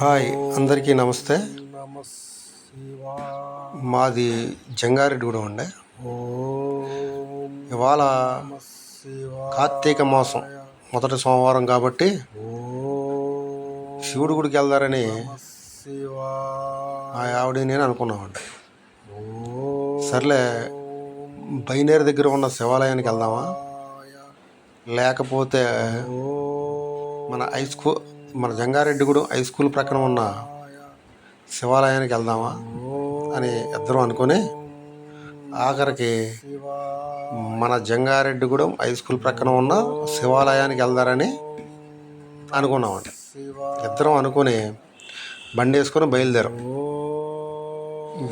Hi అందరికీ నమస్తే. మాది జంగారెడ్డిగూడెం అండి. ఇవాళ కార్తీక మాసం మొదటి సోమవారం కాబట్టి శివుడి గుడికి వెళ్దారని శివా మా ఆవిడ నేను అనుకున్నామండి. సర్లే బైనేరు దగ్గర ఉన్న శివాలయానికి వెళ్దామా? లేకపోతే మన హై స్కూల్ మన జంగారెడ్డిగూడెం హై స్కూల్ ప్రక్కన ఉన్న శివాలయానికి వెళ్దామా అని ఇద్దరం అనుకొని ఆఖరికి మన జంగారెడ్డిగూడెం హై స్కూల్ ప్రక్కన ఉన్న శివాలయానికి వెళ్దారని అనుకున్నామంట. ఇద్దరం అనుకుని బండి వేసుకొని బయలుదేరాం.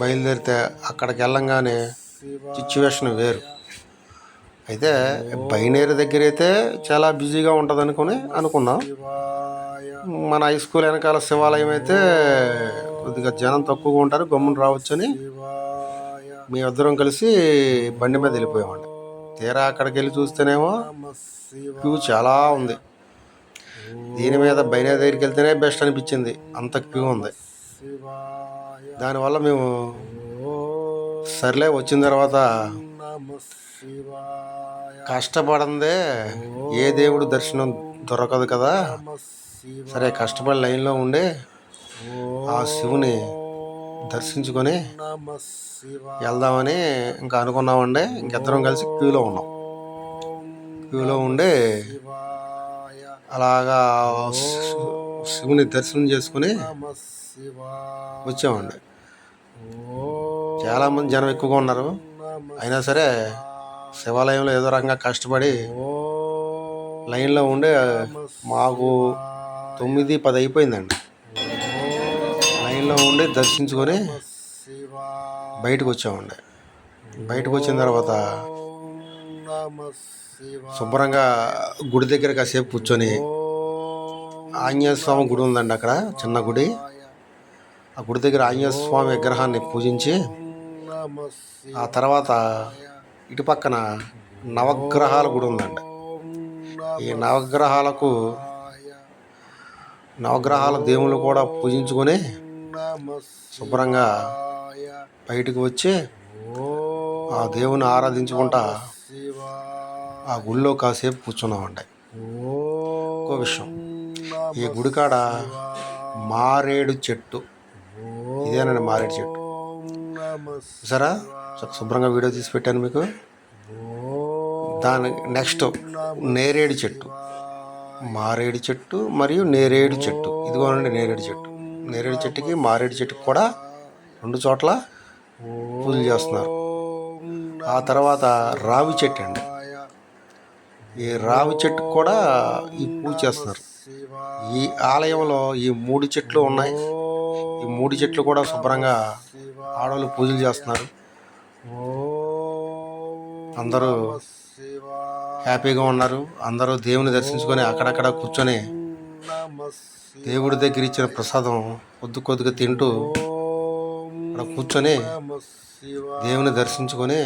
బయలుదేరితే అక్కడికి వెళ్ళంగానే సిచ్యువేషన్ వేరు. అయితే బైనేరు దగ్గర అయితే చాలా బిజీగా ఉంటుంది అనుకుని అనుకున్నాం. మన హై స్కూల్ వెనకాల శివాలయం అయితే కొద్దిగా జనం తక్కువగా ఉంటారు గమ్మున రావచ్చని మీ మేమిద్దరం కలిసి బండి మీద వెళ్ళిపోయామండి. తీరా అక్కడికి వెళ్ళి చూస్తేనేమో క్యూ చాలా ఉంది. దీని మీద బైనా దగ్గరికి వెళ్తేనే బెస్ట్ అనిపించింది. అంత క్యూ ఉంది. దానివల్ల మేము సర్లే వచ్చిన తర్వాత కష్టపడందే ఏ దేవుడు దర్శనం దొరకదు కదా. సరే కష్టపడి లైన్లో ఉండే ఆ శివుని దర్శించుకొని వెళ్దామని ఇంకా అనుకున్నామండి. ఇంకిద్దరం కలిసి క్యూలో ఉన్నాం. క్యూలో ఉండే అలాగా శివుని దర్శనం చేసుకుని వచ్చామండి. చాలామంది జనం ఎక్కువగా ఉన్నారు. అయినా సరే శివాలయంలో ఏదో రకంగా కష్టపడి లైన్లో ఉండే మాకు తొమ్మిది పది అయిపోయిందండి. లైన్లో ఉండి దర్శించుకొని బయటకు వచ్చామండి. బయటకు వచ్చిన తర్వాత శుభ్రంగా గుడి దగ్గర కాసేపు కూర్చొని ఆంజనేయ స్వామి గుడి ఉందండి అక్కడ చిన్న గుడి. ఆ గుడి దగ్గర ఆంజనేయ స్వామి విగ్రహాన్ని పూజించి ఆ తర్వాత ఇటు పక్కన నవగ్రహాల గుడి ఉందండి. ఈ నవగ్రహాలకు నవగ్రహాల దేవుళ్ళు కూడా పూజించుకొని శుభ్రంగా బయటకు వచ్చి ఆ దేవుని ఆరాధించుకుంటా ఆ గుళ్ళో కాసేపు కూర్చున్నామండి. ఇంకో విషయం. ఈ గుడికాడ మారేడు చెట్టు. ఇదేనండి మారేడు చెట్టు. సరే శుభ్రంగా వీడియో తీసి పెట్టాను మీకు. దాని నెక్స్ట్ నేరేడు చెట్టు. మారేడు చెట్టు మరియు నేరేడు చెట్టు. ఇదిగోనండి నేరేడు చెట్టు. నేరేడు చెట్టుకి మారేడు చెట్టుకి కూడా రెండు చోట్ల పూజలు చేస్తున్నారు. ఆ తర్వాత రావి చెట్టు అండి. ఈ రావి చెట్టుకు కూడా ఈ పూజ చేస్తున్నారు. ఈ ఆలయంలో ఈ మూడు చెట్లు ఉన్నాయి. ఈ మూడు చెట్లు కూడా శుభ్రంగా ఆడవాళ్ళు పూజలు చేస్తున్నారు. అందరూ హ్యాపీగా ఉన్నారు. అందరూ దేవుని దర్శించుకొని అక్కడక్కడ కూర్చొని దేవుడి దగ్గర ఇచ్చిన ప్రసాదం కొద్ది కొద్దిగా తింటూ అక్కడ కూర్చొని దేవుని దర్శించుకొని